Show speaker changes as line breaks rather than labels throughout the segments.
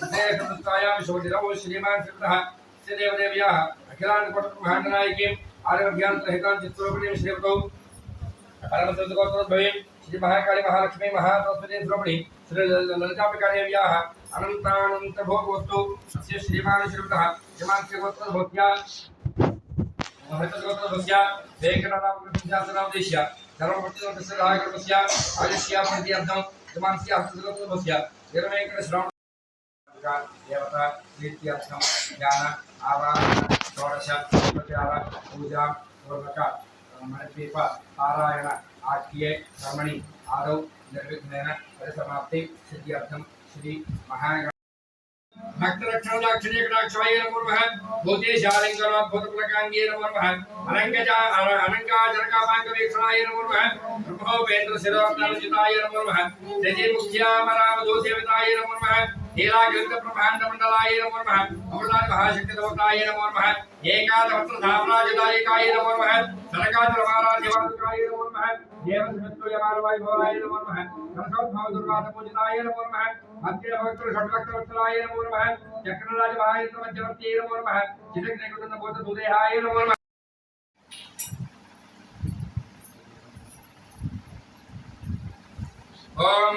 तद्वृत्तायां शोधिरौ श्रीमान् श्रीकृतः श्रीदेवदेव्याः अखिलाण्डकोटकुभाण्डनायकीम् आर्यभ्यान्तरहिताञ्चित्स्वरूपिणीं श्रीमतौ परमसंस्कृतोद्भवीं श्रीमहाकाली महालक्ष्मी महासरस्वती स्वरूपिणी श्रीललिताम्बिकादेव्याः अनन्तानन्तभोगवस्तु अस्य श्रीमान् श्रीमतः श्रीमान् श्रीगोत्रभवत्या हरितगोत्रभवत्या वेङ्कटनामकृष्णशास्त्रादेश्य सर्वप्रतिलोकस्य रायकृतस्य आदिश्या प्रतियर्थं श्रीमान् श्री हस्तगोत्रभवस्य निर्वेङ्कटश्रावण दुर्गा देवता प्रीत्यर्थं ज्ञान, आराधन, षोडश उपचार पूजा पूर्वक मणिदीप पारायण आख्ये रमणि, आदौ, निर्विघ्नेन, परिसमाप्ति, सिद्ध्यर्थं, श्री महागण भक्तरक्षणदाक्षिण्यकटाक्षवाय नमो नमः भूतेशालिङ्गनाद्भुतप्रकाङ्गे नमो नमः अनङ्गजा अनङ्गाचरकापाङ्गवीक्षणाय नमो नमः ब्रह्मोपेन्द्रशिरोरत्नरचिताय नमो नमः त्यजेमुख्यामरामदोसेविताय नमो नमः नीलाग्रंथ प्रभांड मंडलाय नमो नमः अमृताय महाशक्ति देवताय नमो नमः एकादवत्र धामराजदायकाय नमो नमः सरकातरमाराधिवासकाय नमो नमः देवसमित्रोयमारवाय भवाय नमो नमः सरसोद्भवदुर्वासपूजिताय नमो नमः अत्यवक्त्रषड्वक्त्रवत्सलाय नमो नमः चक्रराजमहायत्रमध्यवर्त्यै नमो नमः चिदग्निकुटन्दबोधसुदेहाय नमो नमः ओम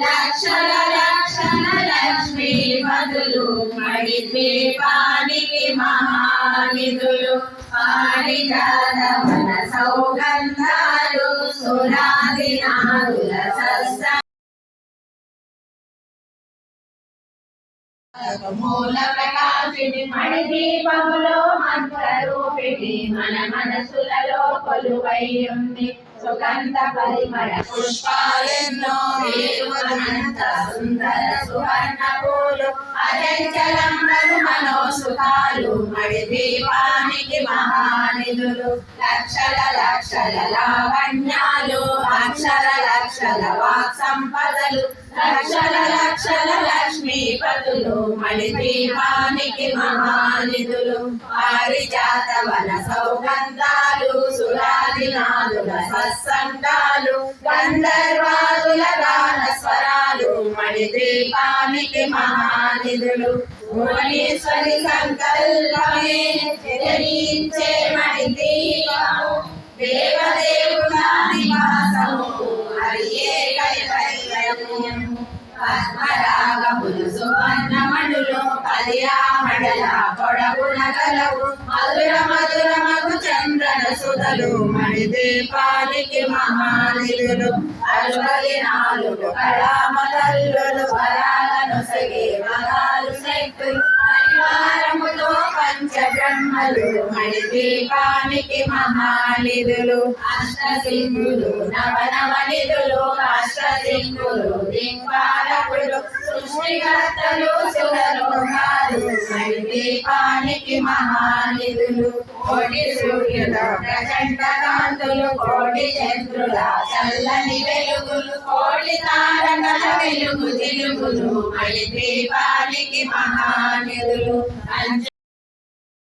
లక్షల లక్షల లక్ష్మీ పదులు మడి ద్వీపానికి మహానిధులు పారిజాతవన సౌగంధాలు సురాది నాదుల సస్త మూల ప్రకాశిని మణి దీపములో మంత్రరూపిణి మన మనసులలో కొలువై ఉంది. సుగంధ పరిమళ పుష్పాలెన్నో వేరువనంత సుందర సువర్ణ పూలు అచంచలంబలు మనోసుఖాలు మడి దీపానికి మహానిధులు లక్షల లక్షల లావణ్యాలు అక్షర లక్షల వాక్ సంపదలు లక్షల లక్షల లక్ష్మీపతులు మణి దీపానికి మహానిధులు పారిజాత వన సౌగంధాలు సురాదినాలు సత్సంగాలు గంధర్వాదుల గాన స్వరాలు మణిద్రీపానికి మహానిధులు. భువనేశ్వరి సంకల్పమే జయించే మణి దీపము దేవదేవుల నివాసము హరియే కైవల్యము. పద్మరాగములు సువర్ణమణులు కళ్యామడల పొడవున గలవు. మధుర మధుర మగు మణిదీపానికి మహానిధులు అరువది నాలుగు కళామతల్లులు వరాలను సగే వరాలు శక్తులు పరివారముతో పంచబ్రహ్మలు మణి దీపానికి మహానిధులు అష్టసింహులు నవనవనిధులు అష్టసింహులు దింపాలకులు సృష్టికర్తలు సురలోకాలు మణిదీపానికి మహానిధులు కోటి సూర్యులు ప్రచండకాంతులు కోటి చంద్రుల చల్లని వెలుగులు కోటి తారకల వెలుగు తెలుగులు మణి దీపానికి మహానిధులు